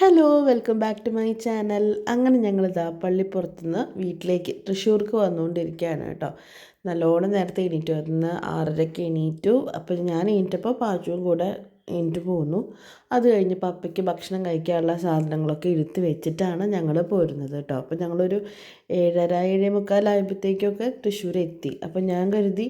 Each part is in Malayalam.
Hello welcome back to my channel അങ്ങനെ ഞങ്ങളിതാ പള്ളിപ്പുറത്തുനിന്ന് വീട്ടിലേക്ക് തൃശ്ശൂർക്ക് വന്നുകൊണ്ടിരിക്കുകയാണ് കേട്ടോ. നല്ലോണം നേരത്തെ എണീറ്റു. വന്ന് ആറരയ്ക്ക് എണീറ്റു. അപ്പോൾ ഞാൻ എണീറ്റപ്പോൾ പാച്ചുവും കൂടെ എണീറ്റ് പോന്നു. അത് കഴിഞ്ഞ് അപ്പയ്ക്ക് ഭക്ഷണം കഴിക്കാനുള്ള സാധനങ്ങളൊക്കെ ഇരുത്തി വെച്ചിട്ടാണ് ഞങ്ങൾ പോരുന്നത് കേട്ടോ. അപ്പോൾ ഞങ്ങളൊരു ഏഴര ഏഴേ മുക്കാലായപ്പോഴത്തേക്കൊക്കെ തൃശ്ശൂർ എത്തി അപ്പോൾ ഞാൻ കരുതി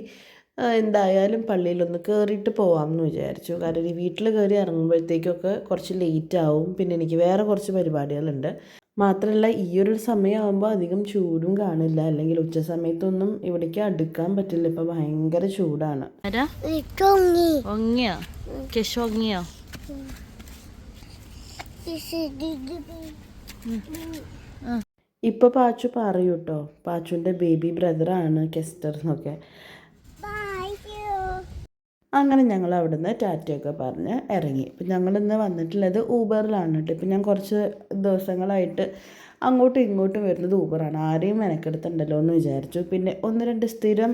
എന്തായാലും പള്ളിയിലൊന്ന് കയറിയിട്ട് പോവാമെന്ന് വിചാരിച്ചു. കാരണം ഈ വീട്ടിൽ കയറി ഇറങ്ങുമ്പോഴത്തേക്കൊക്കെ കുറച്ച് ലേറ്റ് ആവും. പിന്നെ എനിക്ക് വേറെ കുറച്ച് പരിപാടികളുണ്ട്. മാത്രമല്ല ഈ ഒരു സമയമാകുമ്പോൾ അധികം ചൂടും കാണില്ല. അല്ലെങ്കിൽ ഉച്ച സമയത്തൊന്നും ഇവിടേക്ക് അടുക്കാൻ പറ്റില്ല. ഇപ്പം ഭയങ്കര ചൂടാണ്. ഇപ്പൊ പാച്ചു പറയൂട്ടോ. പാച്ചുവിന്റെ ബേബി ബ്രദറാണ് കെസ്റ്റർ എന്നൊക്കെ. അങ്ങനെ ഞങ്ങൾ അവിടുന്ന് ടാറ്റയൊക്കെ പറഞ്ഞ് ഇറങ്ങി. ഇപ്പം ഞങ്ങളിന്ന് വന്നിട്ടുള്ളത് ഊബറിലാണ് കേട്ടോ. ഇപ്പം ഞാൻ കുറച്ച് ദിവസങ്ങളായിട്ട് അങ്ങോട്ടും ഇങ്ങോട്ടും വരുന്നത് ഊബറാണ്. ആരെയും മെനക്കെടുത്തുണ്ടല്ലോ എന്ന് വിചാരിച്ചു. പിന്നെ ഒന്ന് രണ്ട് സ്ഥിരം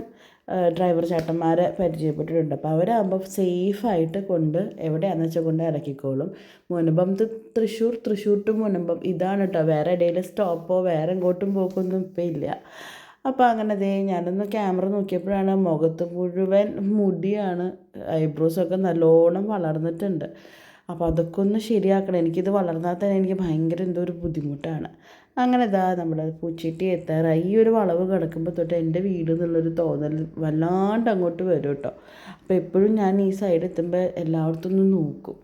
ഡ്രൈവർ ചേട്ടന്മാരെ പരിചയപ്പെട്ടിട്ടുണ്ട്. അപ്പോൾ അവരാകുമ്പോൾ സേഫായിട്ട് കൊണ്ട് എവിടെയാണെന്ന് വെച്ചാൽ കൊണ്ട് ഇറക്കിക്കോളും. Munambam to Thrissur Thrissur to Munambam. ഇതാണ് കേട്ടോ. വേറെ ഇടയിൽ സ്റ്റോപ്പോ വേറെ എങ്ങോട്ടും പോക്കൊന്നും ഇപ്പം ഇല്ല. അപ്പോൾ അങ്ങനെ ദേ ഞാനൊന്ന് ക്യാമറ നോക്കിയപ്പോഴാണ് മുഖത്ത് മുഴുവൻ മുടിയാണ് ഐബ്രോസൊക്കെ നല്ലോണം വളർന്നിട്ടുണ്ട്. അപ്പോൾ അതൊക്കെ ഒന്ന് ശരിയാക്കണം. എനിക്കിത് വളർന്നാൽ തന്നെ എനിക്ക് ഭയങ്കര എന്തോ ഒരു ബുദ്ധിമുട്ടാണ്. അങ്ങനെ ഇതാ നമ്മുടെ പൂച്ചീട്ടി എത്താറായി. ഈ ഒരു വളവ് കിടക്കുമ്പോൾ തൊട്ട് എന്റെ വീട് എന്നുള്ളൊരു തോന്നൽ വല്ലാണ്ട് അങ്ങോട്ട് വരും കേട്ടോ. അപ്പോൾ എപ്പോഴും ഞാൻ ഈ സൈഡ് എത്തുമ്പോൾ എല്ലായിടത്തും ഒന്ന് നോക്കും.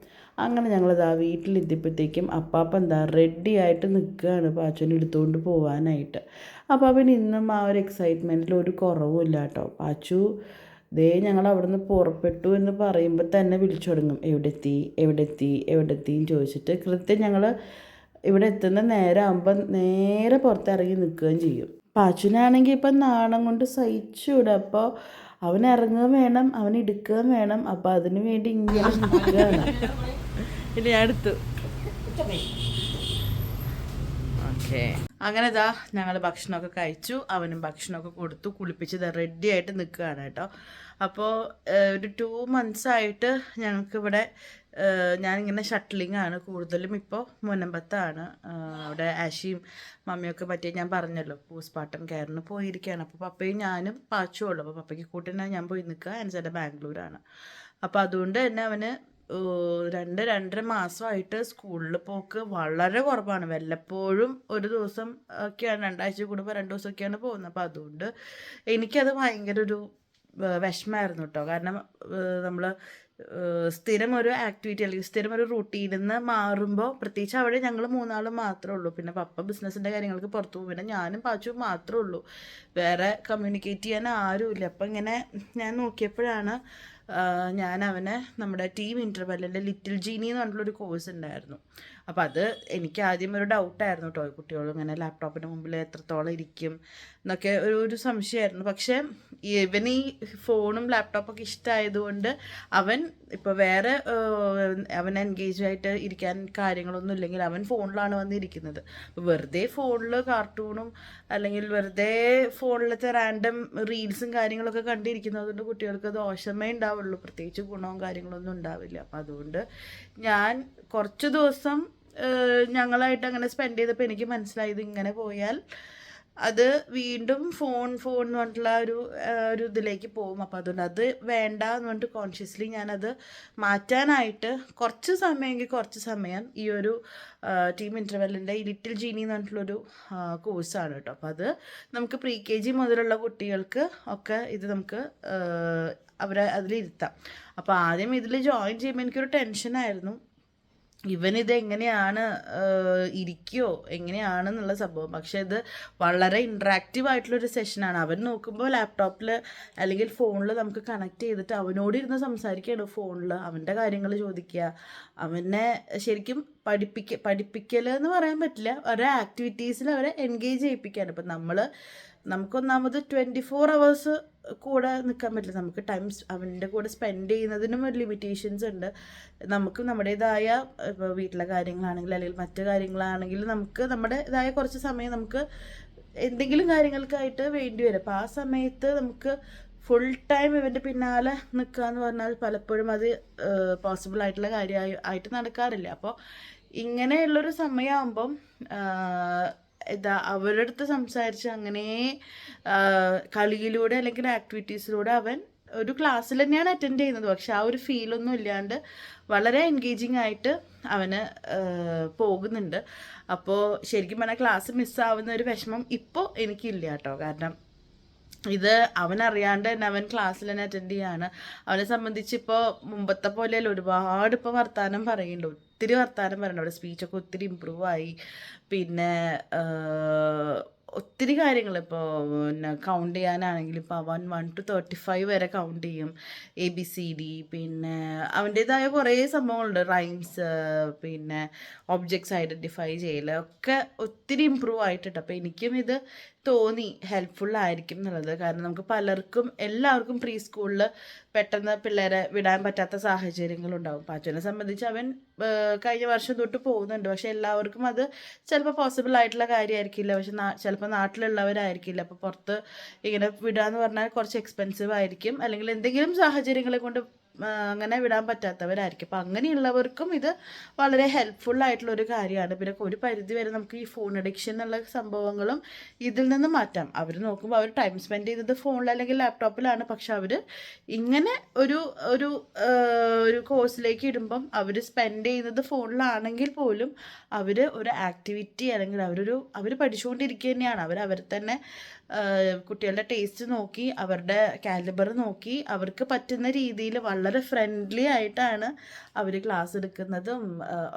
അങ്ങനെ ഞങ്ങളിതാ വീട്ടിലെത്തിയപ്പോഴത്തേക്കും അപ്പാപ്പ എന്താ റെഡി ആയിട്ട് നിൽക്കുകയാണ് പാച്ചനെ എടുത്തുകൊണ്ട് പോകാനായിട്ട് അപ്പോൾ അവൻ ഇന്നും ആ ഒരു എക്സൈറ്റ്മെന്റിൽ ഒരു കുറവുമില്ല കേട്ടോ പാച്ചു ദേ ഞങ്ങൾ അവിടുന്ന് പുറപ്പെട്ടു എന്ന് പറയുമ്പോൾ തന്നെ വിളിച്ചു തുടങ്ങും. എവിടെ എത്തി എവിടെ എത്തി എവിടെ എത്തി എന്ന് ചോദിച്ചിട്ട് കൃത്യം ഞങ്ങൾ ഇവിടെ എത്തുന്ന നേരം ആകുമ്പോൾ നേരെ പുറത്തിറങ്ങി നിൽക്കുകയും ചെയ്യും. പാച്ചുനാണെങ്കിൽ ഇപ്പം നാണം കൊണ്ട് സഹിച്ചുകൂടെ അപ്പോൾ അവൻ ഇറങ്ങുകയും വേണം അവൻ എടുക്കുകയും വേണം. അപ്പോൾ അതിന് വേണ്ടി ഇങ്ങനെ നിൽക്കുകയാണ്. ഇനി ഓക്കേ ഓക്കെ അങ്ങനെ ഇതാ ഞങ്ങൾ ഭക്ഷണമൊക്കെ കഴിച്ചു. അവനും ഭക്ഷണമൊക്കെ കൊടുത്തു. കുളിപ്പിച്ച് ഇതാ റെഡി ആയിട്ട് നിൽക്കുകയാണ് കേട്ടോ. അപ്പോൾ ഒരു ടു മന്ത്സ് ആയിട്ട് ഞങ്ങൾക്ക് ഇവിടെ ഞാനിങ്ങനെ ഷട്ടിലിംഗ് ആണ്. കൂടുതലും ഇപ്പോൾ മുനമ്പത്താണ്. അവിടെ ആഷിയും മമ്മിയൊക്കെ പറ്റിയ ഞാൻ പറഞ്ഞല്ലോ പൂസ്പാട്ടം കയറിന് പോയിരിക്കുകയാണ്. അപ്പോൾ പപ്പയും ഞാനും പാച്ചുള്ളൂ അപ്പോൾ പപ്പയ്ക്ക് കൂട്ടിനാണ് ഞാൻ പോയി നിൽക്കുക. അനുസരിച്ച് ബാംഗ്ലൂരാണ്. അപ്പോൾ അതുകൊണ്ട് തന്നെ അവന് രണ്ട് രണ്ടര മാസമായിട്ട് സ്കൂളിൽ പോക്ക് വളരെ കുറവാണ്. വല്ലപ്പോഴും ഒരു ദിവസം ഒക്കെയാണ് രണ്ടാഴ്ച കൂടുമ്പോൾ രണ്ട് ദിവസമൊക്കെയാണ് പോകുന്നത്. അപ്പോൾ അതുകൊണ്ട് എനിക്കത് ഭയങ്കര ഒരു വിഷമമായിരുന്നു കേട്ടോ. കാരണം നമ്മൾ സ്ഥിരം ഒരു ആക്ടിവിറ്റി അല്ലെങ്കിൽ സ്ഥിരം ഒരു റൂട്ടീനിൽ നിന്ന് മാറുമ്പോൾ പ്രത്യേകിച്ച് അവിടെ ഞങ്ങൾ മൂന്നാളും മാത്രമേ ഉള്ളൂ. പിന്നെ പപ്പ ബിസിനസ്സിന്റെ കാര്യങ്ങൾക്ക് പുറത്തു പോകും. പിന്നെ ഞാനും പാച്ചും മാത്രമേ ഉള്ളൂ. വേറെ കമ്മ്യൂണിക്കേറ്റ് ചെയ്യാൻ ആരുമില്ല. അപ്പം ഇങ്ങനെ ഞാൻ നോക്കിയപ്പോഴാണ് ഞാൻ അവനെ നമ്മുടെ ടീം ഇന്റർവെല്ലിന്റെ ലിറ്റിൽ ജീനി എന്ന് പറഞ്ഞിട്ടുള്ളൊരു കോഴ്സ് ഉണ്ടായിരുന്നു. അപ്പോൾ അത് എനിക്ക് ആദ്യം ഒരു ഡൗട്ടായിരുന്നു കേട്ടോ കുട്ടികൾ ഇങ്ങനെ ലാപ്ടോപ്പിന് മുമ്പിൽ എത്രത്തോളം ഇരിക്കും എന്നൊക്കെ ഒരു ഒരു സംശയമായിരുന്നു. പക്ഷേ ഇവൻ ഈ ഫോണും ലാപ്ടോപ്പൊക്കെ ഇഷ്ടമായതുകൊണ്ട് അവൻ ഇപ്പോൾ വേറെ അവൻ എൻഗേജ് ആയിട്ട് ഇരിക്കാൻ കാര്യങ്ങളൊന്നും ഇല്ലെങ്കിൽ അവൻ ഫോണിലാണ് വന്നിരിക്കുന്നത്. വെറുതെ ഫോണിൽ കാർട്ടൂണും അല്ലെങ്കിൽ വെറുതെ ഫോണിലത്തെ റാൻഡം റീൽസും കാര്യങ്ങളൊക്കെ കണ്ടിരിക്കുന്നത് കൊണ്ട് കുട്ടികൾക്ക് ദോഷമേ ഉണ്ടാവുള്ളൂ പ്രത്യേകിച്ച് ഗുണവും കാര്യങ്ങളൊന്നും ഉണ്ടാവില്ല. അപ്പം അതുകൊണ്ട് ഞാൻ കുറച്ച് ദിവസം ഞങ്ങളായിട്ട് അങ്ങനെ സ്പെൻഡ് ചെയ്തപ്പോൾ എനിക്ക് മനസ്സിലായത് ഇങ്ങനെ പോയാൽ അത് വീണ്ടും ഫോൺ ഫോൺ എന്ന് പറഞ്ഞിട്ടുള്ള ഒരു ഒരു ഇതിലേക്ക് പോകും. അപ്പോൾ അതുകൊണ്ട് അത് വേണ്ട എന്ന് പറഞ്ഞിട്ട് കോൺഷ്യസ്ലി ഞാനത് മാറ്റാനായിട്ട് കുറച്ച് സമയമെങ്കിൽ കുറച്ച് സമയം ഈ ഒരു ടീം ഇന്റർവെല്ലിന്റെ ഈ ലിറ്റിൽ ജീനി എന്ന് പറഞ്ഞിട്ടുള്ളൊരു കോഴ്സാണ് കേട്ടോ. അപ്പോൾ അത് നമുക്ക് പ്രീ കെ ജി മുതലുള്ള കുട്ടികൾക്ക് ഒക്കെ ഇത് നമുക്ക് അവരെ അതിലിരുത്താം. അപ്പോൾ ആദ്യം ഇതിൽ ജോയിൻ ചെയ്യുമ്പോൾ എനിക്കൊരു ടെൻഷനായിരുന്നു ഇവൻ ഇത് എങ്ങനെയാണ് ഇരിക്കുകയോ എങ്ങനെയാണെന്നുള്ള സംഭവം. പക്ഷേ ഇത് വളരെ ഇൻട്രാക്റ്റീവ് ആയിട്ടുള്ളൊരു സെഷനാണ് അവൻ നോക്കുമ്പോൾ ലാപ്ടോപ്പിൽ അല്ലെങ്കിൽ ഫോണിൽ നമുക്ക് കണക്ട് ചെയ്തിട്ട് അവനോട് ഇരുന്ന് സംസാരിക്കുകയാണ് ഫോണിൽ അവന്റെ കാര്യങ്ങൾ ചോദിക്കുക. അവനെ ശരിക്കും പഠിപ്പിക്ക പഠിപ്പിക്കൽ എന്ന് പറയാൻ പറ്റില്ല. ഓരോ ആക്ടിവിറ്റീസിൽ അവരെ എൻഗേജ് ചെയ്യിപ്പിക്കുകയാണ് ഇപ്പം നമ്മൾ നമുക്കൊന്നാമത് ട്വന്റി ഫോർ അവേഴ്സ് കൂടെ നിൽക്കാൻ പറ്റില്ല. നമുക്ക് ടൈം അവന്റെ കൂടെ സ്പെൻഡ് ചെയ്യുന്നതിനും ഒരു ലിമിറ്റേഷൻസ് ഉണ്ട്. നമുക്ക് നമ്മുടേതായ ഇപ്പോൾ വീട്ടിലെ കാര്യങ്ങളാണെങ്കിലും അല്ലെങ്കിൽ മറ്റു കാര്യങ്ങളാണെങ്കിലും നമുക്ക് നമ്മുടെ നമ്മുടേതായ കുറച്ച് സമയം നമുക്ക് എന്തെങ്കിലും കാര്യങ്ങൾക്കായിട്ട് വേണ്ടി വരും. അപ്പോൾ ആ സമയത്ത് നമുക്ക് ഫുൾ ടൈം ഇവന്റെ പിന്നാലെ നിൽക്കുക പറഞ്ഞാൽ പലപ്പോഴും അത് പോസിബിൾ ആയിട്ടുള്ള കാര്യമായി ആയിട്ട് നടക്കാറില്ല. അപ്പോൾ ഇങ്ങനെയുള്ളൊരു സമയമാകുമ്പം എന്താ അവരുടെ സംസാരിച്ച് അങ്ങനെ കളിയിലൂടെ അല്ലെങ്കിൽ ആക്ടിവിറ്റീസിലൂടെ അവൻ ഒരു ക്ലാസ്സിൽ തന്നെയാണ് അറ്റൻഡ് ചെയ്യുന്നത്. പക്ഷെ ആ ഒരു ഫീലൊന്നും ഇല്ലാണ്ട് വളരെ എൻഗേജിങ് ആയിട്ട് അവന് പോകുന്നുണ്ട്. അപ്പോൾ ശരിക്കും പറഞ്ഞാൽ ക്ലാസ് മിസ്സാവുന്ന ഒരു വിഷമം ഇപ്പോൾ എനിക്കില്ല കേട്ടോ. കാരണം ഇത് അവനറിയാണ്ട് തന്നെ അവൻ ക്ലാസ്സിൽ തന്നെ അറ്റൻഡ് ചെയ്യാണ്. അവനെ സംബന്ധിച്ച് ഇപ്പോൾ മുമ്പത്തെ പോലെയല്ല ഒരുപാട് ഇപ്പോൾ വർത്തമാനം പറയുന്നുണ്ട്. ഒത്തിരി വർത്തമാനം പറയുന്നുണ്ട്. അവിടെ സ്പീച്ചൊക്കെ ഒത്തിരി ഇമ്പ്രൂവ് ആയി. പിന്നെ ഒത്തിരി കാര്യങ്ങൾ ഇപ്പോൾ പിന്നെ കൗണ്ട് ചെയ്യാനാണെങ്കിൽ ഇപ്പോൾ അവൻ വൺ ടു തേർട്ടി ഫൈവ് വരെ കൗണ്ട് ചെയ്യും. എ ബി സി ഡി പിന്നെ അവന്റേതായ കുറേ സംഭവങ്ങളുണ്ട്. റൈംസ് പിന്നെ ഒബ്ജക്ട്സ് ഐഡന്റിഫൈ ചെയ്യൽ ഒക്കെ ഒത്തിരി ഇമ്പ്രൂവ് ആയിട്ടുണ്ട്. അപ്പോൾ എനിക്കും ഇത് തോന്നി ഹെൽപ്ഫുൾ ആയിരിക്കും എന്നുള്ളത്. കാരണം നമുക്ക് പലർക്കും എല്ലാവർക്കും പ്രീ സ്കൂളിൽ പെട്ടെന്ന് പിള്ളേരെ വിടാൻ പറ്റാത്ത സാഹചര്യങ്ങളുണ്ടാവും. പാച്ചുവിനെ സംബന്ധിച്ച് അവൻ കഴിഞ്ഞ വർഷം തൊട്ട് പോകുന്നുണ്ട്. പക്ഷെ എല്ലാവർക്കും അത് ചിലപ്പോൾ പോസിബിൾ ആയിട്ടുള്ള കാര്യമായിരിക്കില്ല പക്ഷെ ചിലപ്പോൾ നാട്ടിലുള്ളവരായിരിക്കില്ല. അപ്പോൾ പുറത്ത് ഇങ്ങനെ വിടാന്ന് പറഞ്ഞാൽ കുറച്ച് എക്സ്പെൻസീവ് ആയിരിക്കും. അല്ലെങ്കിൽ എന്തെങ്കിലും സാഹചര്യങ്ങളെ കൊണ്ട് അങ്ങനെ വിടാൻ പറ്റാത്തവരായിരിക്കും. അപ്പം അങ്ങനെയുള്ളവർക്കും ഇത് വളരെ ഹെൽപ്ഫുൾ ആയിട്ടുള്ള ഒരു കാര്യമാണ്. പിന്നെ ഒരു പരിധി വരെ നമുക്ക് ഈ ഫോൺ അഡിക്ഷൻ എന്നുള്ള സംഭവങ്ങളും ഇതിൽ നിന്ന് മാറ്റാം. അവർ നോക്കുമ്പോൾ അവർ ടൈം സ്പെൻഡ് ചെയ്തത് ഫോണിൽ അല്ലെങ്കിൽ ലാപ്ടോപ്പിലാണ് പക്ഷെ അവർ ഇങ്ങനെ ഒരു ഒരു ഒരു കോഴ്സിലേക്ക് ഇടുമ്പം അവർ സ്പെൻഡ് ചെയ്യുന്നത് ഫോണിലാണെങ്കിൽ പോലും അവർ ഒരു ആക്ടിവിറ്റി അല്ലെങ്കിൽ അവരൊരു അവർ പഠിച്ചുകൊണ്ടിരിക്കുക തന്നെയാണ്. അവർ അവർ തന്നെ കുട്ടികളുടെ ടേസ്റ്റ് നോക്കി അവരുടെ കാലിബർ നോക്കി അവർക്ക് പറ്റുന്ന രീതിയിൽ വളരെ ഫ്രണ്ട്ലി ആയിട്ടാണ് അവർ ക്ലാസ് എടുക്കുന്നതും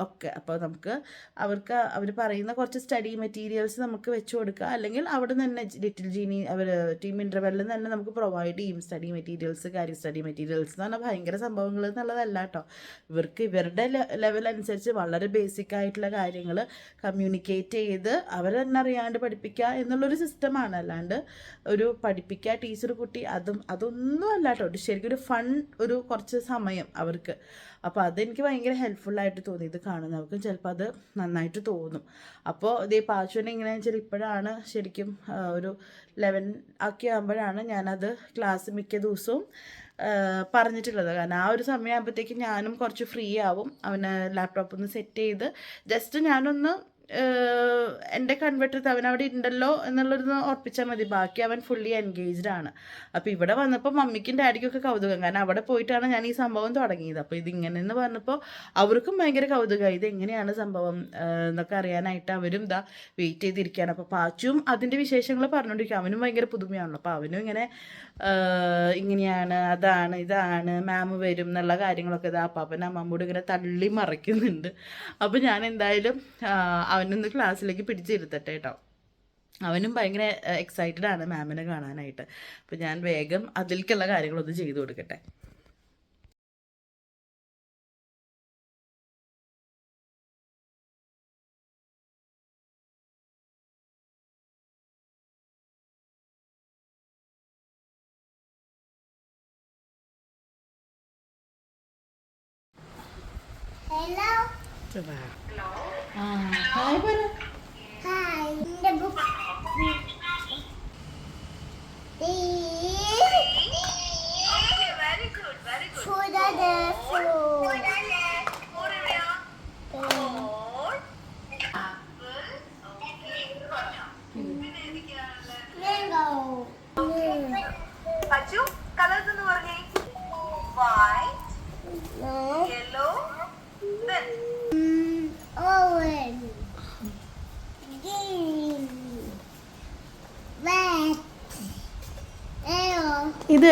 ഒക്കെ. അപ്പോൾ നമുക്ക് അവർക്ക് അവർ പറയുന്ന കുറച്ച് സ്റ്റഡി മെറ്റീരിയൽസ് നമുക്ക് വെച്ച് കൊടുക്കുക അല്ലെങ്കിൽ അവിടെ നിന്ന് തന്നെ ലിറ്റിൽ ജീനി അവർ ടീം ഇന്റർവെല്ലിൽ തന്നെ നമുക്ക് പ്രൊവൈഡ് ചെയ്യും സ്റ്റഡി മെറ്റീരിയൽസ് കാര്യം സ്റ്റഡി മെറ്റീരിയൽസ് എന്ന് പറഞ്ഞാൽ ഭയങ്കര സംഭവങ്ങൾ എന്നുള്ളതല്ല കേട്ടോ ഇവർക്ക് ഇവരുടെ ലെവൽ അനുസരിച്ച് വളരെ ബേസിക് ആയിട്ടുള്ള കാര്യങ്ങൾ കമ്മ്യൂണിക്കേറ്റ് ചെയ്ത് അവർ തന്നെ അറിയാണ്ട് പഠിപ്പിക്കുക എന്നുള്ളൊരു സിസ്റ്റമാണ് അല്ലാണ്ട് ഒരു പഠിപ്പിക്കുക ടീച്ചർ കുട്ടി അതും അതൊന്നും അല്ല കേട്ടോ ശരിക്കും ഒരു ഫൺ ഒരു കുറച്ച് സമയം അവർക്ക്. അപ്പോൾ അതെനിക്ക് ഭയങ്കര ഹെൽപ്ഫുള്ളായിട്ട് തോന്നി ഇത് കാണുന്നവർക്കും ചിലപ്പോൾ അത് നന്നായിട്ട് തോന്നും. അപ്പോൾ ഇതേ പാച്ചുവിനെ എങ്ങനെയാണെന്ന് വെച്ചാൽ ഇപ്പോഴാണ് ശരിക്കും ഒരു ലെവൻ ഒക്കെ ആകുമ്പോഴാണ് ഞാനത് ക്ലാസ് മിക്ക ദിവസവും പറഞ്ഞിട്ടുള്ളത്. കാരണം ആ ഒരു സമയമാകുമ്പോഴത്തേക്കും ഞാനും കുറച്ച് ഫ്രീ ആവും. അവന് ലാപ്ടോപ്പ് ഒന്ന് സെറ്റ് ചെയ്ത് ജസ്റ്റ് ഞാനൊന്ന് എന്റെ കൺവെർട്ടർ അവൻ അവിടെ ഉണ്ടല്ലോ എന്നുള്ളൊരു ഉറപ്പിച്ചാൽ മതി. ബാക്കി അവൻ ഫുള്ളി എൻഗേജ്ഡ് ആണ്. അപ്പോൾ ഇവിടെ വന്നപ്പോൾ മമ്മിക്കും ഡാഡിക്കും ഒക്കെ കൗതുകം. കാരണം അവിടെ പോയിട്ടാണ് ഞാൻ ഈ സംഭവം തുടങ്ങിയത്. അപ്പോൾ ഇതിങ്ങനെ എന്ന് പറഞ്ഞപ്പോൾ അവർക്കും ഭയങ്കര കൗതുകമായി ഇത് എങ്ങനെയാണ് സംഭവം എന്നൊക്കെ അറിയാനായിട്ട് അവരും ഇതാ വെയിറ്റ് ചെയ്തിരിക്കുകയാണ് അപ്പോൾ പാച്ചും അതിന്റെ വിശേഷങ്ങൾ പറഞ്ഞുകൊണ്ടിരിക്കും അവനും ഭയങ്കര പുതുമയാണല്ലോ. അപ്പോൾ അവനും ഇങ്ങനെ ഇങ്ങനെയാണ് അതാണ് ഇതാണ് മാം വരും എന്നുള്ള കാര്യങ്ങളൊക്കെ ഇതാ അപ്പാപ്പൻ അമ്മമ്മോട് ഇങ്ങനെ തള്ളി മറിക്കുന്നുണ്ട്. അപ്പോൾ ഞാൻ എന്തായാലും ആഹ് അവനൊന്ന് ക്ലാസ്സിലേക്ക് പിടിച്ചിരുത്തട്ടെ കേട്ടോ. അവനും ഭയങ്കര എക്സൈറ്റഡ് ആണ് മാമിനെ കാണാനായിട്ട്. അപ്പോൾ ഞാൻ വേഗം അതിലേക്കുള്ള കാര്യങ്ങളൊന്ന് ചെയ്തു കൊടുക്കട്ടെ. Hello. ഹായ്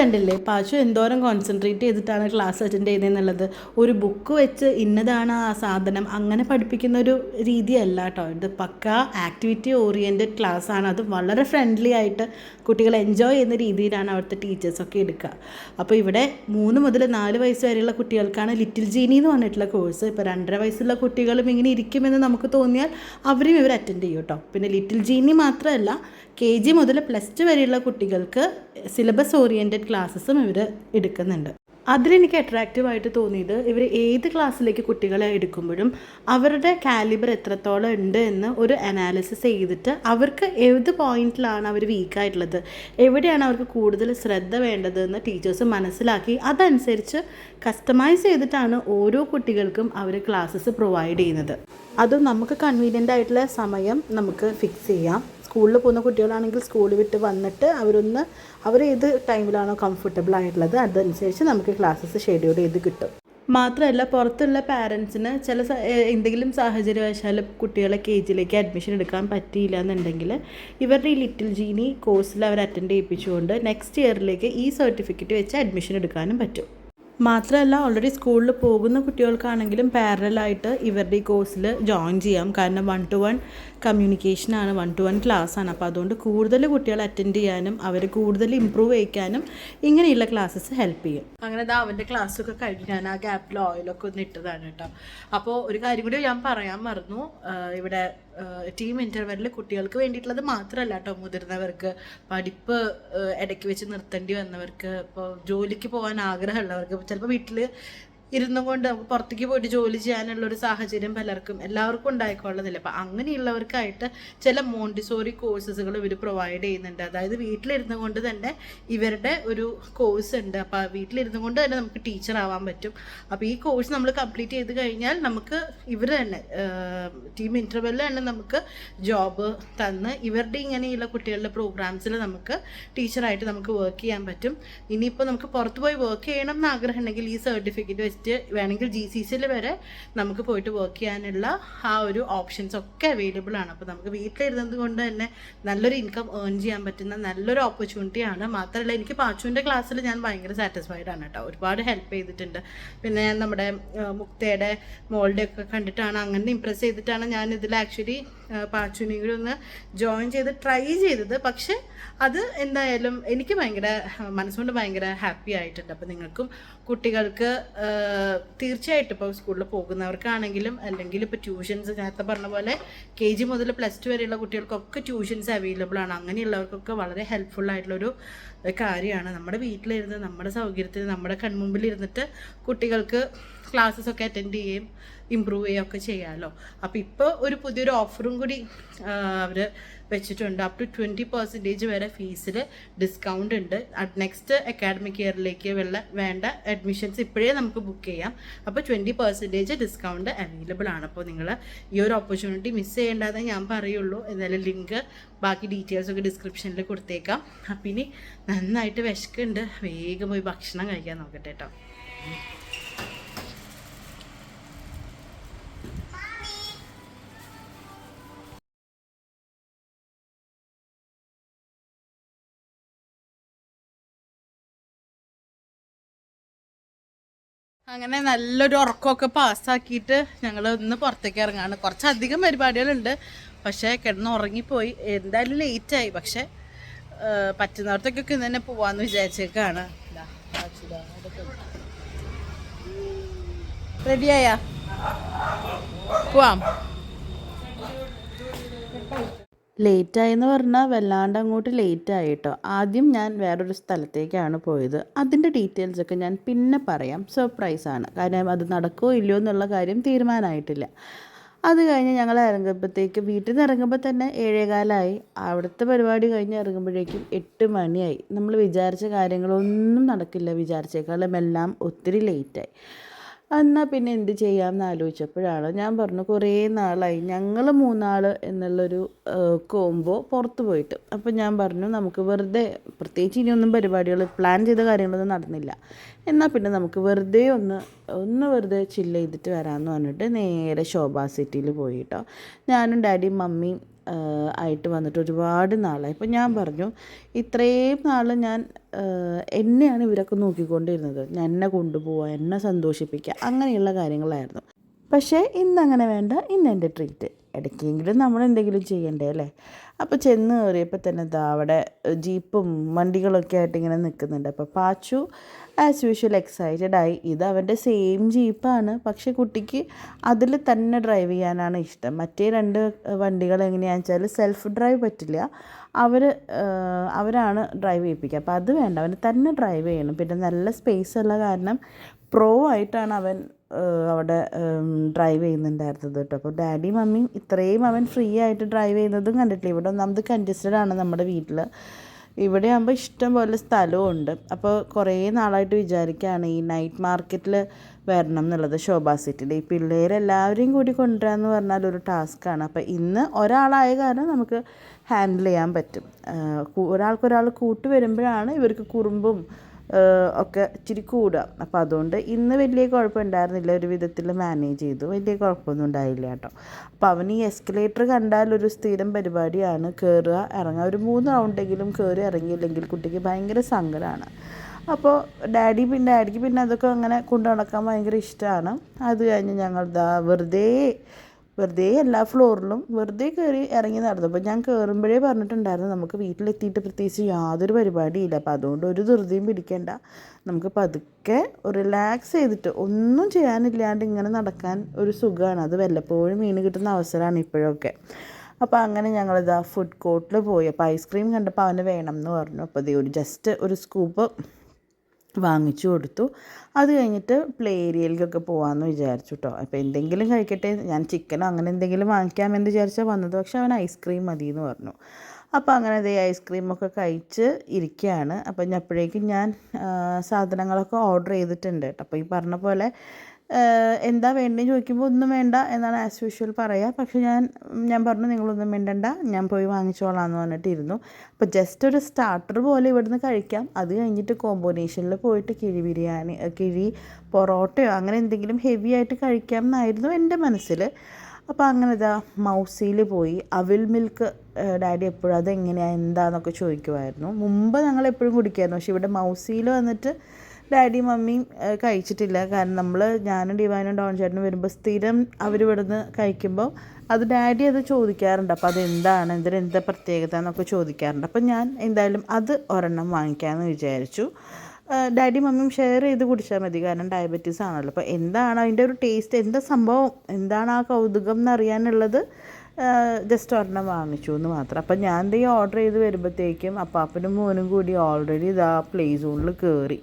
കണ്ടില്ലേ? പാച്ചു എന്തോരം കോൺസെൻട്രേറ്റ് ചെയ്തിട്ടാണ് ക്ലാസ് അറ്റൻഡ് ചെയ്യുന്നതെന്നുള്ളത്. ഒരു ബുക്ക് വെച്ച് ഇന്നതാണ് ആ സാധനം. അങ്ങനെ പഠിപ്പിക്കുന്ന ഒരു രീതിയല്ല കേട്ടോ. ഇത് പക്ക ആക്ടിവിറ്റി ഓറിയന്റഡ് ക്ലാസ് ആണ്. അത് വളരെ ഫ്രണ്ട്ലി ആയിട്ട് കുട്ടികൾ എൻജോയ് ചെയ്യുന്ന രീതിയിലാണ് അവിടുത്തെ ടീച്ചേഴ്സൊക്കെ എടുക്കുക. അപ്പോൾ ഇവിടെ മൂന്ന് മുതൽ നാല് വയസ്സ് വരെയുള്ള കുട്ടികൾക്കാണ് ലിറ്റിൽ ജീനി എന്ന് പറഞ്ഞിട്ടുള്ള കോഴ്സ് ഇപ്പോൾ രണ്ടര വയസ്സുള്ള കുട്ടികളും ഇങ്ങനെ ഇരിക്കുമെന്ന് നമുക്ക് തോന്നിയാൽ അവരും ഇവർ അറ്റൻഡ് ചെയ്യും കേട്ടോ. പിന്നെ ലിറ്റിൽ ജീനി മാത്രമല്ല കെ ജി മുതൽ പ്ലസ് ടു വരെയുള്ള കുട്ടികൾക്ക് സിലബസ് ഓറിയന്റഡ് ക്ലാസ്സസും ഇവർ എടുക്കുന്നുണ്ട്. അതിലെനിക്ക് അട്രാക്റ്റീവായിട്ട് തോന്നിയത് ഇവർ ഏത് ക്ലാസ്സിലേക്ക് കുട്ടികളെ എടുക്കുമ്പോഴും അവരുടെ കാലിബർ എത്രത്തോളം ഉണ്ട് എന്ന് ഒരു അനാലിസിസ് ചെയ്തിട്ട് അവർക്ക് ഏത് പോയിന്റിലാണ് അവർ വീക്കായിട്ടുള്ളത് എവിടെയാണ് അവർക്ക് കൂടുതൽ ശ്രദ്ധ വേണ്ടതെന്ന് ടീച്ചേഴ്സ് മനസ്സിലാക്കി അതനുസരിച്ച് കസ്റ്റമൈസ് ചെയ്തിട്ടാണ് ഓരോ കുട്ടികൾക്കും അവർ ക്ലാസ്സസ് പ്രൊവൈഡ് ചെയ്യുന്നത്. അതും നമുക്ക് കൺവീനിയന്റ് ആയിട്ടുള്ള സമയം നമുക്ക് ഫിക്സ് ചെയ്യാം. സ്കൂളിൽ പോകുന്ന കുട്ടികളാണെങ്കിൽ സ്കൂൾ വിട്ട് വന്നിട്ട് അവരൊന്ന് അവർ ഏത് ടൈമിലാണോ കംഫർട്ടബിൾ ആയിട്ടുള്ളത് അതനുസരിച്ച് നമുക്ക് ക്ലാസ്സസ് ഷെഡ്യൂൾ ചെയ്ത് കിട്ടും. മാത്രമല്ല പുറത്തുള്ള പാരൻസിന് ചില എന്തെങ്കിലും സാഹചര്യവശാൽ കുട്ടികളെ കെ ജിയിലേക്ക് അഡ്മിഷൻ എടുക്കാൻ പറ്റിയില്ല എന്നുണ്ടെങ്കിൽ ഇവരുടെ ഈ ലിറ്റിൽ ജീനി കോഴ്സിൽ അവർ അറ്റൻഡ് ചെയ്യിപ്പിച്ചുകൊണ്ട് നെക്സ്റ്റ് ഇയറിലേക്ക് ഈ സർട്ടിഫിക്കറ്റ് വെച്ച് അഡ്മിഷൻ എടുക്കാനും പറ്റും. മാത്രമല്ല ഓൾറെഡി സ്കൂളിൽ പോകുന്ന കുട്ടികൾക്കാണെങ്കിലും പാരലായിട്ട് ഇവരുടെ ഈ കോഴ്സിൽ ജോയിൻ ചെയ്യാം. കാരണം വൺ ടു വൺ കമ്മ്യൂണിക്കേഷനാണ് വൺ ടു വൺ ക്ലാസ് ആണ്. അപ്പോൾ അതുകൊണ്ട് കൂടുതൽ കുട്ടികൾ അറ്റൻഡ് ചെയ്യാനും അവർ കൂടുതൽ ഇമ്പ്രൂവ് ചെയ്യിക്കാനും ഇങ്ങനെയുള്ള ക്ലാസ്സസ് ഹെൽപ്പ് ചെയ്യും. അങ്ങനെ അത് അവന്റെ ക്ലാസ്സൊക്കെ കഴിഞ്ഞ് ഞാൻ ആ ഗ്യാപ്പിൽ ഓയിലൊക്കെ ഒന്ന് ഇട്ടതാണ് കേട്ടോ. അപ്പോൾ ഒരു കാര്യം കൂടി ഞാൻ പറയാൻ മറന്നു. ഇവിടെ ടീം ഇന്റർവെല്ലിൽ കുട്ടികൾക്ക് വേണ്ടിയിട്ടുള്ളത് മാത്രമല്ല കേട്ടോ മുതിർന്നവർക്ക്. പഠിപ്പ് ഇടയ്ക്ക് വെച്ച് നിർത്തേണ്ടി വന്നവർക്ക് ഇപ്പോൾ ജോലിക്ക് പോകാൻ ആഗ്രഹമുള്ളവർക്ക്. ചിലപ്പോൾ വീട്ടിൽ ഇരുന്നും കൊണ്ട് പുറത്തേക്ക് പോയിട്ട് ജോലി ചെയ്യാനുള്ള ഒരു സാഹചര്യം പലർക്കും എല്ലാവർക്കും ഉണ്ടായിക്കൊള്ളുന്നില്ല അപ്പം അങ്ങനെയുള്ളവർക്കായിട്ട് ചില മോണ്ടിസോറി കോഴ്സസുകൾ ഇവർ പ്രൊവൈഡ് ചെയ്യുന്നുണ്ട്. അതായത് വീട്ടിലിരുന്നു കൊണ്ട് തന്നെ ഇവരുടെ ഒരു കോഴ്സ് ഉണ്ട്. അപ്പോൾ വീട്ടിലിരുന്നു കൊണ്ട് തന്നെ നമുക്ക് ടീച്ചർ ആവാൻ പറ്റും. അപ്പോൾ ഈ കോഴ്സ് നമ്മൾ കംപ്ലീറ്റ് ചെയ്ത് കഴിഞ്ഞാൽ നമുക്ക് ഇവർ തന്നെ ടീം ഇന്റർവെല്ലിൽ തന്നെ നമുക്ക് ജോബ് തന്ന് ഇവരുടെ ഇങ്ങനെയുള്ള കുട്ടികളുടെ പ്രോഗ്രാംസിൽ നമുക്ക് ടീച്ചറായിട്ട് നമുക്ക് വർക്ക് ചെയ്യാൻ പറ്റും. ഇനിയിപ്പോൾ നമുക്ക് പുറത്ത് പോയി വർക്ക് ചെയ്യണം എന്ന് ആഗ്രഹമുണ്ടെങ്കിൽ ഈ സർട്ടിഫിക്കറ്റ് വെച്ചിട്ട് വേണമെങ്കിൽ ജി സി സിയിൽ വരെ നമുക്ക് പോയിട്ട് വർക്ക് ചെയ്യാനുള്ള ആ ഒരു ഓപ്ഷൻസ് ഒക്കെ അവൈലബിൾ ആണ്. അപ്പോൾ നമുക്ക് വീട്ടിലിരുന്നത് കൊണ്ട് തന്നെ നല്ലൊരു ഇൻകം ഏൺ ചെയ്യാൻ പറ്റുന്ന നല്ലൊരു ഓപ്പർച്യൂണിറ്റി ആണ്. മാത്രമല്ല എനിക്ക് പാച്ചുവിന്റെ ക്ലാസ്സിൽ ഞാൻ ഭയങ്കര സാറ്റിസ്ഫൈഡ് ആണ് കേട്ടോ. ഒരുപാട് ഹെൽപ്പ് ചെയ്തിട്ടുണ്ട്. പിന്നെ നമ്മുടെ മുക്തയുടെ മോളുടെ ഒക്കെ കണ്ടിട്ടാണ് അങ്ങനെ ഇമ്പ്രസ് ചെയ്തിട്ടാണ് ഞാൻ ഇതിൽ ആക്ച്വലി പാച്ചുവിനെ കൂടി ജോയിൻ ചെയ്ത് ട്രൈ ചെയ്തത്. പക്ഷെ അത് എന്തായാലും എനിക്ക് ഭയങ്കര മനസ്സുകൊണ്ട് ഭയങ്കര ഹാപ്പി ആയിട്ടുണ്ട്. അപ്പോൾ നിങ്ങൾക്കും കുട്ടികൾക്ക് തീർച്ചയായിട്ടും ഇപ്പോൾ സ്കൂളിൽ പോകുന്നവർക്കാണെങ്കിലും അല്ലെങ്കിൽ ഇപ്പോൾ ട്യൂഷൻസ് നേരത്തെ പറഞ്ഞ പോലെ കെ ജി മുതൽ പ്ലസ് ടു വരെയുള്ള കുട്ടികൾക്കൊക്കെ ട്യൂഷൻസ് അവൈലബിൾ ആണ്. അങ്ങനെയുള്ളവർക്കൊക്കെ വളരെ ഹെൽപ്ഫുൾ ആയിട്ടുള്ളൊരു കാര്യമാണ്. നമ്മുടെ വീട്ടിലിരുന്ന് നമ്മുടെ സൗകര്യത്തിന് നമ്മുടെ കൺമുമ്പിൽ ഇരുന്നിട്ട് കുട്ടികൾക്ക് ക്ലാസ്സസ് ഒക്കെ അറ്റൻഡ് ചെയ്യുകയും ഇമ്പ്രൂവ് ചെയ്യുകയൊക്കെ ചെയ്യാമല്ലോ അപ്പോൾ ഇപ്പോൾ ഒരു പുതിയൊരു ഓഫറും കൂടി അവർ വെച്ചിട്ടുണ്ട്. അപ് ടു ട്വന്റി പെർസെന്റേജ് വരെ ഫീസിൽ ഡിസ്കൗണ്ട് ഉണ്ട്. നെക്സ്റ്റ് അക്കാഡമിക് ഇയറിലേക്ക് വെള്ള വേണ്ട അഡ്മിഷൻസ് ഇപ്പോഴേ നമുക്ക് ബുക്ക് ചെയ്യാം. അപ്പോൾ ട്വന്റി പെർസെന്റേജ് ഡിസ്കൗണ്ട് അവൈലബിൾ ആണ്. അപ്പോൾ നിങ്ങൾ ഈ ഒരു ഓപ്പർച്യൂണിറ്റി മിസ് ചെയ്യേണ്ടതെന്ന് ഞാൻ പറയുള്ളൂ. എന്തായാലും ലിങ്ക് ബാക്കി ഡീറ്റെയിൽസ് ഒക്കെ ഡിസ്ക്രിപ്ഷനിൽ കൊടുത്തേക്കാം. അപ്പം ഇനി നന്നായിട്ട് വിശക്കുണ്ട് വേഗം പോയി ഭക്ഷണം കഴിക്കാൻ നോക്കട്ടെ കേട്ടോ അങ്ങനെ നല്ലൊരു ഉറക്കമൊക്കെ പാസ്സാക്കിയിട്ട് ഞങ്ങൾ ഇന്ന് പുറത്തേക്ക് ഇറങ്ങാണ്. കുറച്ചധികം പരിപാടികളുണ്ട്. പക്ഷേ കിടന്ന് ഉറങ്ങിപ്പോയി. എന്തായാലും ലേറ്റായി. പക്ഷേ പറ്റുന്നവർത്തേക്കൊക്കെ ഇന്ന് തന്നെ പോവാന്ന് വിചാരിച്ചേക്കാണ്. റെഡിയായാ പോവാം. ലേറ്റായെന്ന് പറഞ്ഞാൽ വല്ലാണ്ട് അങ്ങോട്ട് ലേറ്റ് ആയിട്ടോ ആദ്യം ഞാൻ വേറൊരു സ്ഥലത്തേക്കാണ് പോയത്. അതിന്റെ ഡീറ്റെയിൽസ് ഒക്കെ ഞാൻ പിന്നെ പറയാം. സർപ്രൈസ് ആണ്. കാരണം അത് നടക്കുമോ ഇല്ലയോ എന്നുള്ള കാര്യം തീരുമാനമായിട്ടില്ല അത് കഴിഞ്ഞ് ഞങ്ങൾ ഇറങ്ങുമ്പോഴത്തേക്ക് വീട്ടിൽ നിന്ന് ഇറങ്ങുമ്പോൾ തന്നെ ഏഴേകാലായി. അവിടുത്തെ പരിപാടി കഴിഞ്ഞ് ഇറങ്ങുമ്പോഴേക്കും എട്ട് മണിയായി. നമ്മൾ വിചാരിച്ച കാര്യങ്ങളൊന്നും നടക്കില്ല. വിചാരിച്ചേക്കാളും എല്ലാം ഒത്തിരി ലേറ്റായി. എന്നാൽ പിന്നെ എന്ത് ചെയ്യാമെന്ന് ആലോചിച്ചപ്പോഴാണ് ഞാൻ പറഞ്ഞു കുറേ നാളായി. ഞങ്ങൾ മൂന്നാൾ എന്നുള്ളൊരു കോംബോ പുറത്ത് പോയിട്ട്. അപ്പോൾ ഞാൻ പറഞ്ഞു നമുക്ക് വെറുതെ പ്രത്യേകിച്ച് ഇനിയൊന്നും പരിപാടികൾ പ്ലാൻ ചെയ്ത കാര്യങ്ങളൊന്നും നടന്നില്ല. എന്നാൽ പിന്നെ നമുക്ക് വെറുതെ ഒന്ന് ഒന്ന് വെറുതെ ചില്ല് ചെയ്തിട്ട് വരാമെന്ന് പറഞ്ഞിട്ട് നേരെ ശോഭാ സിറ്റിയിൽ പോയി കേട്ടോ ഞാനും ഡാഡിയും മമ്മിയും ആയിട്ട് വന്നിട്ട് ഒരുപാട് നാളായി. അപ്പോൾ ഞാൻ പറഞ്ഞു ഇത്രയും നാൾ ഞാൻ എന്നെയാണ് ഇവരൊക്കെ നോക്കിക്കൊണ്ടിരുന്നത്. ഞാൻ എന്നെ കൊണ്ടുപോവുക എന്നെ സന്തോഷിപ്പിക്കുക അങ്ങനെയുള്ള കാര്യങ്ങളായിരുന്നു. പക്ഷേ ഇന്നങ്ങനെ വേണ്ട ഇന്ന് എന്റെ ട്രീറ്റ് ഇടയ്ക്കെങ്കിലും നമ്മൾ എന്തെങ്കിലും ചെയ്യണ്ടേ അല്ലേ? അപ്പോൾ ചെന്ന് കയറിയപ്പോൾ തന്നെ ദാ അവിടെ ജീപ്പും വണ്ടികളൊക്കെ ആയിട്ട് ഇങ്ങനെ നിൽക്കുന്നുണ്ട്. അപ്പോൾ പാച്ചു ആസ് യൂഷ്വൽ എക്സൈറ്റഡ് ആയി. ഇത് അവന്റെ സെയിം ജീപ്പാണ്. പക്ഷേ കുട്ടിക്ക് അതിൽ തന്നെ ഡ്രൈവ് ചെയ്യാനാണ് ഇഷ്ടം. മറ്റേ രണ്ട് വണ്ടികൾ എങ്ങനെയാണെന്ന് വെച്ചാൽ സെൽഫ് ഡ്രൈവ് പറ്റില്ല. അവർ അവരാണ് ഡ്രൈവ് ചെയ്യിപ്പിക്കുക. അപ്പോൾ അത് വേണ്ട. അവന് തന്നെ ഡ്രൈവ് ചെയ്യണം. പിന്നെ നല്ല സ്പേസ് ഉള്ള കാരണം പ്രോ ആയിട്ടാണ് അവൻ അവിടെ ഡ്രൈവ് ചെയ്യുന്നുണ്ടായിരുന്നത് കേട്ടോ. അപ്പോൾ ഡാഡി മമ്മിയും ഇത്രയും അവൻ ഫ്രീ ആയിട്ട് ഡ്രൈവ് ചെയ്യുന്നതും കണ്ടിട്ടില്ല. ഇവിടെ ഒന്നാമത് കൺജസ്റ്റഡ് ആണ് നമ്മുടെ വീട്ടിൽ ഇവിടെ ആകുമ്പോൾ ഇഷ്ടം പോലെ സ്ഥലമുണ്ട് അപ്പോൾ കുറേ നാളായിട്ട് വിചാരിക്കുകയാണ് ഈ നൈറ്റ് മാർക്കറ്റിൽ വരണം എന്നുള്ളത് ശോഭാ സിറ്റിയിൽ ഈ പിള്ളേരെല്ലാവരെയും കൂടി കൊണ്ടുവരാമെന്ന് പറഞ്ഞാൽ ഒരു ടാസ്ക്കാണ് അപ്പോൾ ഇന്ന് ഒരാളായ കാരണം നമുക്ക് ഹാൻഡിൽ ചെയ്യാൻ പറ്റും. ഒരാൾക്കൊരാൾ കൂട്ട് വരുമ്പോഴാണ് ഇവർക്ക് കുറുമ്പും ഒക്കെ ഇച്ചിരി കൂടുക. അപ്പോൾ അതുകൊണ്ട് ഇന്ന് വലിയ കുഴപ്പമുണ്ടായിരുന്നില്ല. ഒരു വിധത്തിൽ മാനേജ് ചെയ്തു. വലിയ കുഴപ്പമൊന്നും ഉണ്ടായില്ല കേട്ടോ. അപ്പോൾ അവന് ഈ എസ്കലേറ്റർ കണ്ടാൽ ഒരു സ്ഥിരം പരിപാടിയാണ്. കയറുക ഇറങ്ങുക. ഒരു മൂന്ന് റൗണ്ടെങ്കിലും കയറി ഇറങ്ങിയില്ലെങ്കിൽ കുട്ടിക്ക് ഭയങ്കര സങ്കടമാണ് അപ്പോൾ ഡാഡി പിന്നെ ഡാഡിക്ക് പിന്നെ അതൊക്കെ അങ്ങനെ കൊണ്ടു നടക്കാൻ ഭയങ്കര ഇഷ്ടമാണ്. അത് കഴിഞ്ഞ് ഞങ്ങൾ വെറുതെ വെറുതെ എല്ലാ ഫ്ലോറിലും വെറുതെ കയറി ഇറങ്ങി നടന്നു. അപ്പോൾ ഞാൻ കയറുമ്പോഴേ പറഞ്ഞിട്ടുണ്ടായിരുന്നു നമുക്ക് വീട്ടിലെത്തിയിട്ട് പ്രത്യേകിച്ച് യാതൊരു പരിപാടിയില്ല. അപ്പോൾ അതുകൊണ്ട് ഒരു ധൃതിയും പിടിക്കേണ്ട. നമുക്ക് പതുക്കെ റിലാക്സ് ചെയ്തിട്ട് ഒന്നും ചെയ്യാനില്ലാണ്ട് ഇങ്ങനെ നടക്കാൻ ഒരു സുഖമാണ് അത് വല്ലപ്പോഴും മീൻ കിട്ടുന്ന അവസരമാണ് ഇപ്പോഴൊക്കെ. അപ്പോൾ അങ്ങനെ ഞങ്ങളിതാ ഫുഡ് കോർട്ടിൽ പോയി. അപ്പോൾ ഐസ്ക്രീം കണ്ടപ്പോൾ അവന് വേണം എന്ന് പറഞ്ഞു. അപ്പോൾ ഒരു ജസ്റ്റ് ഒരു സ്കൂപ്പ് വാങ്ങിച്ചു കൊടുത്തു. അത് കഴിഞ്ഞിട്ട് പ്ലേ ഏരിയയിലേക്കൊക്കെ പോകാമെന്ന് വിചാരിച്ചു കേട്ടോ അപ്പോൾ എന്തെങ്കിലും കഴിക്കട്ടെ ഞാൻ ചിക്കനോ അങ്ങനെ എന്തെങ്കിലും വാങ്ങിക്കാമെന്ന് വിചാരിച്ചാൽ വന്നത്. പക്ഷെ അവൻ ഐസ്ക്രീം മതി എന്ന് പറഞ്ഞു. അപ്പോൾ അങ്ങനെ ദേ ഐസ്ക്രീമൊക്കെ കഴിച്ച് ഇരിക്കുകയാണ് അപ്പോൾ ഞാൻ അപ്പോഴേക്കും ഞാൻ സാധനങ്ങളൊക്കെ ഓർഡർ ചെയ്തിട്ടുണ്ട് അപ്പോൾ ഈ പറഞ്ഞ പോലെ എന്താ വേണ്ടതെന്ന് ചോദിക്കുമ്പോൾ ഒന്നും വേണ്ട എന്നാണ് ആസ് യൂഷ്വൽ പറയുക പക്ഷെ ഞാൻ ഞാൻ പറഞ്ഞു നിങ്ങളൊന്നും വേണ്ടണ്ട ഞാൻ പോയി വാങ്ങിച്ചോളാം എന്ന് പറഞ്ഞിട്ടിരുന്നു. അപ്പോൾ ജസ്റ്റ് ഒരു സ്റ്റാർട്ടർ പോലെ ഇവിടുന്ന് കഴിക്കാം. അത് കഴിഞ്ഞിട്ട് കോമ്പിനേഷനിൽ പോയിട്ട് കിഴി ബിരിയാണി കിഴി പൊറോട്ടയോ അങ്ങനെ എന്തെങ്കിലും ഹെവി ആയിട്ട് കഴിക്കാം എന്നായിരുന്നു എന്റെ മനസ്സിൽ അപ്പോൾ അങ്ങനെ ഇതാ മൗസിയിൽ പോയി. അവിൽ മിൽക്ക് ഡാഡി എപ്പോഴും അതെങ്ങനെയാണ് എന്താണെന്നൊക്കെ ചോദിക്കുമായിരുന്നു മുമ്പ് ഞങ്ങൾ എപ്പോഴും കുടിക്കുമായിരുന്നു പക്ഷേ ഇവിടെ മൗസിയിൽ വന്നിട്ട് ഡാഡി മമ്മിയും കഴിച്ചിട്ടില്ല. കാരണം നമ്മൾ ഞാനും ഡിവാനും ഡോൺ ചേട്ടനും വരുമ്പോൾ സ്ഥിരം അവർ ഇവിടുന്ന് കഴിക്കുമ്പോൾ അത് ഡാഡി അത് ചോദിക്കാറുണ്ട്. അപ്പോൾ അതെന്താണ്? ഇതിന് എന്താ പ്രത്യേകത എന്നൊക്കെ ചോദിക്കാറുണ്ട്. അപ്പോൾ ഞാൻ എന്തായാലും അത് ഒരെണ്ണം വാങ്ങിക്കാമെന്ന് വിചാരിച്ചു. ഡാഡി മമ്മിയും ഷെയർ ചെയ്ത് കുടിച്ചാൽ മതി. കാരണം ഡയബറ്റീസ് ആണല്ലോ. അപ്പോൾ എന്താണ് അതിന്റെ ഒരു ടേസ്റ്റ്? എന്താ സംഭവം? എന്താണ് ആ കൗതുകം എന്നറിയാനുള്ളത്? ജസ്റ്റ് ഒരെണ്ണം വാങ്ങിച്ചു എന്ന് മാത്രം. അപ്പം ഞാൻ ദേ ഓർഡർ ചെയ്ത് വരുമ്പോഴത്തേക്കും അപ്പാപ്പനും മോനും കൂടി ഓൾറെഡി ഇതാ പ്ലേ സോണിൽ കയറി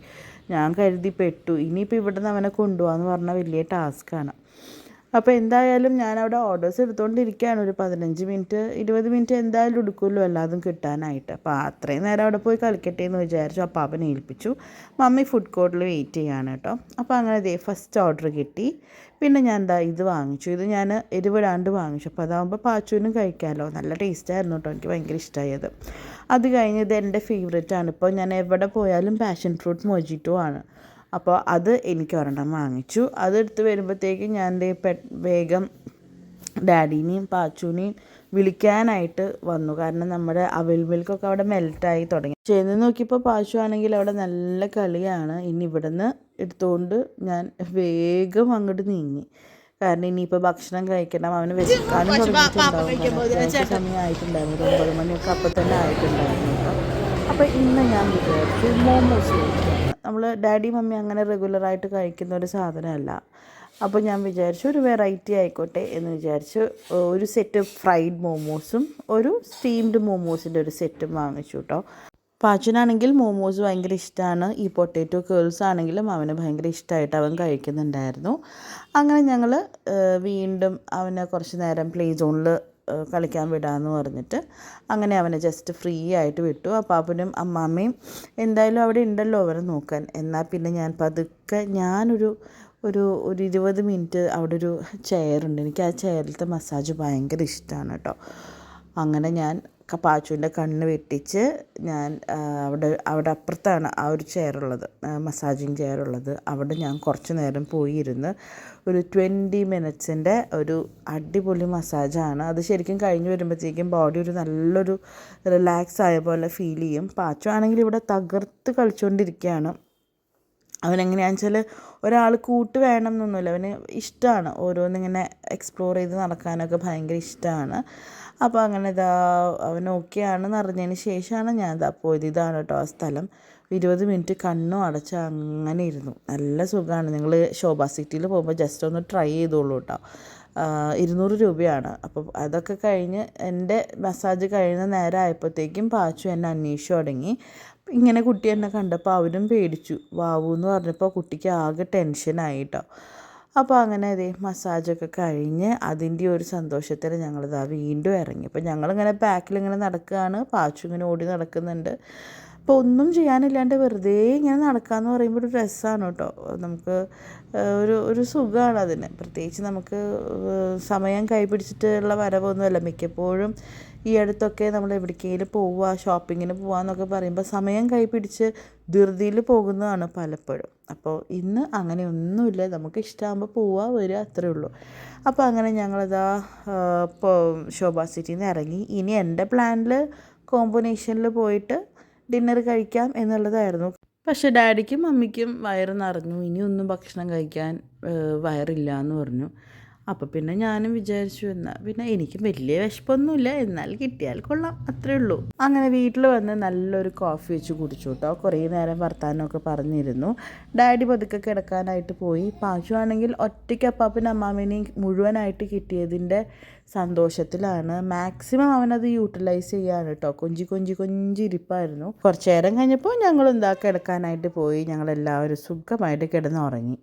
ഞാൻ കരുതി പെട്ടു ഇനിയിപ്പോൾ ഇവിടുന്ന് അവനെ കൊണ്ടുപോകാന്ന് പറഞ്ഞ വലിയ ടാസ്ക്കാണ് അപ്പോൾ എന്തായാലും ഞാൻ അവിടെ ഓർഡേഴ്സ് എടുത്തുകൊണ്ടിരിക്കുകയാണ് ഒരു പതിനഞ്ച് മിനിറ്റ് ഇരുപത് മിനിറ്റ് എന്തായാലും എടുക്കുമല്ലോ എല്ലാതും കിട്ടാനായിട്ട്. അപ്പോൾ അത്രയും നേരം അവിടെ പോയി കളിക്കട്ടെ എന്ന് വിചാരിച്ചു. അപ്പോൾ അവനെ ഏൽപ്പിച്ചു. മമ്മി ഫുഡ് കോർട്ടിൽ വെയിറ്റ് ചെയ്യാണ് കേട്ടോ അപ്പോൾ അങ്ങനെ ദേ ഫസ്റ്റ് ഓർഡർ കിട്ടി. പിന്നെ ഞാൻ എന്താ ഇത് വാങ്ങിച്ചു. ഇത് ഞാൻ എരിവിടാണ്ട് വാങ്ങിച്ചു. അപ്പോൾ അതാകുമ്പോൾ പാച്ചുവിനും കഴിക്കാമല്ലോ നല്ല ടേസ്റ്റായിരുന്നു കേട്ടോ എനിക്ക് ഭയങ്കര ഇഷ്ടമായി അത് കഴിഞ്ഞ് ഇത് എന്റെ ഫേവറേറ്റ് ആണ്. ഇപ്പോൾ ഞാൻ എവിടെ പോയാലും പാഷൻ ഫ്രൂട്ട് മൊജിറ്റോ ആണ്. അപ്പോൾ അത് എനിക്ക് ഒരെണ്ണം വാങ്ങിച്ചു. അതെടുത്ത് വരുമ്പോഴത്തേക്കും ഞാൻ എന്റെ പെ വേഗം ഡാഡീനെയും പാച്ചുവിനെയും വിളിക്കാനായിട്ട് വന്നു. കാരണം നമ്മുടെ അവിൽ മിൽക്കൊക്കെ അവിടെ മെൽറ്റായി തുടങ്ങി. ചെന്ന് നോക്കിയപ്പോൾ പാച്ചു ആണെങ്കിൽ അവിടെ നല്ല കളിയാണ്. ഇനി ഇവിടുന്ന് എടുത്തുകൊണ്ട് ഞാൻ വേഗം അങ്ങോട്ട് നീങ്ങി. കാരണം ഇനിയിപ്പോൾ ഭക്ഷണം കഴിക്കണം. അവന് വിശക്കാനും തുടങ്ങിയിട്ടുണ്ടാവും. സമയമായിട്ടുണ്ടായിരുന്നു. ഒരു ഒമ്പത് മണിയൊക്കെ അപ്പം തന്നെ ആയിട്ടുണ്ടായിരുന്നു. അപ്പോൾ ഇന്ന് ഞാൻ വിചാരിച്ചു മോമോസ് കഴിക്കാം. നമ്മൾ ഡാഡി മമ്മി അങ്ങനെ റെഗുലറായിട്ട് കഴിക്കുന്ന ഒരു സാധനമല്ല. അപ്പോൾ ഞാൻ വിചാരിച്ചു ഒരു വെറൈറ്റി ആയിക്കോട്ടെ എന്ന് വിചാരിച്ചു. ഒരു സെറ്റ് ഫ്രൈഡ് മോമോസും ഒരു സ്റ്റീംഡ് മോമോസിന്റെ ഒരു സെറ്റും വാങ്ങിച്ചു കേട്ടോ പാച്ചനാണെങ്കിൽ മോമോസ് ഭയങ്കര ഇഷ്ടമാണ് ഈ പൊട്ടേറ്റോ കേൾസ് ആണെങ്കിലും അവന് ഭയങ്കര ഇഷ്ടമായിട്ട് അവൻ കഴിക്കുന്നുണ്ടായിരുന്നു. അങ്ങനെ ഞങ്ങൾ വീണ്ടും അവനെ കുറച്ച് നേരം പ്ലേ സോണിൽ കളിക്കാൻ വിടാമെന്ന് പറഞ്ഞിട്ട് അങ്ങനെ അവനെ ജസ്റ്റ് ഫ്രീ ആയിട്ട് വിട്ടു. അപ്പാപ്പനും അമ്മാമ്മയും എന്തായാലും അവിടെ ഉണ്ടല്ലോ അവരെ നോക്കാൻ. എന്നാൽ പിന്നെ ഞാൻ പതുക്കെ ഞാനൊരു ഒരു ഒരു ഇരുപത് മിനിറ്റ് അവിടെ ഒരു ചെയറുണ്ട് എനിക്ക് ആ ചെയറിലത്തെ മസാജ് ഭയങ്കര ഇഷ്ടമാണ് കേട്ടോ അങ്ങനെ ഞാൻ പാച്ചുവിന്റെ കണ്ണ് വെട്ടിച്ച് ഞാൻ അവിടെ അവിടെ അപ്പുറത്താണ് ആ ഒരു ചെയറുള്ളത് മസാജിങ് ചെയറുള്ളത് അവിടെ ഞാൻ കുറച്ച് നേരം പോയിരുന്ന്. ഒരു ട്വന്റി മിനിറ്റ്സിന്റെ ഒരു അടിപൊളി മസാജാണ് അത് ശരിക്കും കഴിഞ്ഞ് വരുമ്പോഴത്തേക്കും ബോഡി ഒരു നല്ലൊരു റിലാക്സ് ആയ പോലെ ഫീൽ ചെയ്യും. പാച്ചു ആണെങ്കിൽ ഇവിടെ തകർത്ത് കളിച്ചുകൊണ്ടിരിക്കുകയാണ്. അവനെങ്ങനെയാണെന്ന് വെച്ചാൽ ഒരാൾ കൂട്ട് വേണം എന്നൊന്നുമില്ല അവന് ഇഷ്ടമാണ് ഓരോന്നിങ്ങനെ എക്സ്പ്ലോർ ചെയ്ത് നടക്കാനൊക്കെ ഭയങ്കര ഇഷ്ടമാണ് അപ്പോൾ അങ്ങനെ ഇതാ അവൻ ഓക്കെ ആണെന്ന് അറിഞ്ഞതിന് ശേഷമാണ് ഞാൻ ഇതാ പോയത്. ഇതാണ് കേട്ടോ ആ സ്ഥലം. ഇരുപത് മിനിറ്റ് കണ്ണും അടച്ച് അങ്ങനെ ഇരുന്നു. നല്ല സുഖമാണ് നിങ്ങൾ ശോഭ സിറ്റിയിൽ പോകുമ്പോൾ ജസ്റ്റ് ഒന്ന് ട്രൈ ചെയ്തോളൂ കേട്ടോ. ഇരുന്നൂറ് രൂപയാണ്. അപ്പോൾ അതൊക്കെ കഴിഞ്ഞ് എന്റെ മസാജ് കഴിയുന്ന നേരം ആയപ്പോഴത്തേക്കും പാച്ചു എന്നെ അന്വേഷിച്ചു തുടങ്ങി. ഇങ്ങനെ കുട്ടി എന്നെ കണ്ടപ്പോൾ അവനും പേടിച്ചു. വാവു എന്ന് പറഞ്ഞപ്പോൾ കുട്ടിക്ക് ആകെ ടെൻഷനായിട്ടോ അപ്പോൾ അങ്ങനെ അതെ മസാജൊക്കെ കഴിഞ്ഞ് അതിന്റെ ഒരു സന്തോഷത്തിൽ ഞങ്ങളിതാ വീണ്ടും ഇറങ്ങി. അപ്പോൾ ഞങ്ങളിങ്ങനെ ബാക്കിലിങ്ങനെ നടക്കുകയാണ്. പാച്ചു ഇങ്ങനെ ഓടി നടക്കുന്നുണ്ട്. അപ്പോൾ ഒന്നും ചെയ്യാനില്ലാണ്ട് വെറുതെ ഇങ്ങനെ നടക്കാന്ന് പറയുമ്പോൾ ഒരു രസമാണ് കേട്ടോ. നമുക്ക് ഒരു ഒരു സുഖമാണ് അതിന്. പ്രത്യേകിച്ച് നമുക്ക് സമയം കൈപിടിച്ചിട്ടുള്ള വരവൊന്നുമല്ല. മിക്കപ്പോഴും ഈ അടുത്തൊക്കെ നമ്മൾ എവിടേക്കെങ്കിലും പോവുക ഷോപ്പിങ്ങിന് പോവാന്നൊക്കെ പറയുമ്പോൾ സമയം കൈപിടിച്ച് ധൃതിയിൽ പോകുന്നതാണ് പലപ്പോഴും. അപ്പോൾ ഇന്ന് അങ്ങനെ ഒന്നുമില്ല നമുക്ക് ഇഷ്ടമാകുമ്പോൾ പോവുക വരിക അത്രേ ഉള്ളൂ. അപ്പോൾ അങ്ങനെ ഞങ്ങളിതാ ഇപ്പോൾ ശോഭ സിറ്റിയിൽ നിന്ന് ഇറങ്ങി. ഇനി എന്റെ പ്ലാനിൽ കോമ്പിനേഷനിൽ പോയിട്ട് ഡിന്നർ കഴിക്കാം എന്നുള്ളതായിരുന്നു. പക്ഷേ ഡാഡിക്കും മമ്മിക്കും വയറ് നിറഞ്ഞു. ഇനിയൊന്നും ഭക്ഷണം കഴിക്കാൻ വയറില്ല എന്ന് പറഞ്ഞു. അപ്പോൾ പിന്നെ ഞാനും വിചാരിച്ചു എന്നാൽ പിന്നെ എനിക്ക് വലിയ വിശപ്പൊന്നുമില്ല എന്നാൽ കിട്ടിയാൽ കൊള്ളാം അത്രേ ഉള്ളൂ. അങ്ങനെ വീട്ടിൽ വന്ന് നല്ലൊരു കോഫി വെച്ച് കുടിച്ചു കേട്ടോ കുറേ നേരം വർത്താനമൊക്കെ പറഞ്ഞിരുന്നു. ഡാഡി പതുക്കെ കിടക്കാനായിട്ട് പോയി. പാച്ചു ആണെങ്കിൽ ഒറ്റയ്ക്ക് അപ്പാപ്പനും അമ്മാമേനെയും മുഴുവനായിട്ട് കിട്ടിയതിന്റെ സന്തോഷത്തിലാണ്. മാക്സിമം അവനത് യൂട്ടിലൈസ് ചെയ്യാണ് കേട്ടോ കൊഞ്ചി കൊഞ്ചി കൊഞ്ചി ഇരിപ്പായിരുന്നു. കുറച്ചു നേരം കഴിഞ്ഞപ്പോൾ ഞങ്ങൾ എന്താ കിടക്കാനായിട്ട് പോയി. ഞങ്ങളെല്ലാവരും സുഖമായിട്ട് കിടന്നുറങ്ങി.